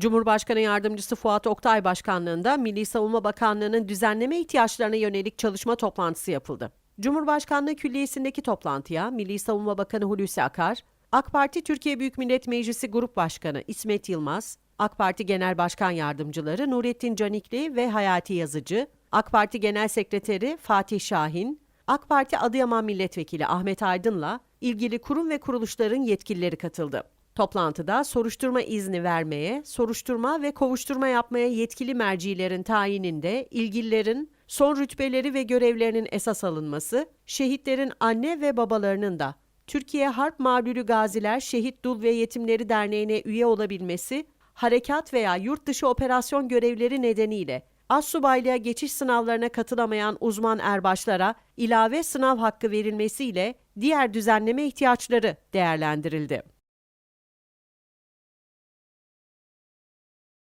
Cumhurbaşkanı Yardımcısı Fuat Oktay Başkanlığında Milli Savunma Bakanlığı'nın düzenleme ihtiyaçlarına yönelik çalışma toplantısı yapıldı. Cumhurbaşkanlığı Külliyesi'ndeki toplantıya Milli Savunma Bakanı Hulusi Akar, AK Parti Türkiye Büyük Millet Meclisi Grup Başkanı İsmet Yılmaz, AK Parti Genel Başkan Yardımcıları Nurettin Canikli ve Hayati Yazıcı, AK Parti Genel Sekreteri Fatih Şahin, AK Parti Adıyaman Milletvekili Ahmet Aydın'la ilgili kurum ve kuruluşların yetkilileri katıldı. Toplantıda soruşturma izni vermeye, soruşturma ve kovuşturma yapmaya yetkili mercilerin tayininde ilgililerin son rütbeleri ve görevlerinin esas alınması, şehitlerin anne ve babalarının da Türkiye Harp Mağlulü Gaziler Şehit Dul ve Yetimleri Derneği'ne üye olabilmesi, harekat veya yurt dışı operasyon görevleri nedeniyle Assubaylığa geçiş sınavlarına katılamayan uzman erbaşlara ilave sınav hakkı verilmesiyle diğer düzenleme ihtiyaçları değerlendirildi.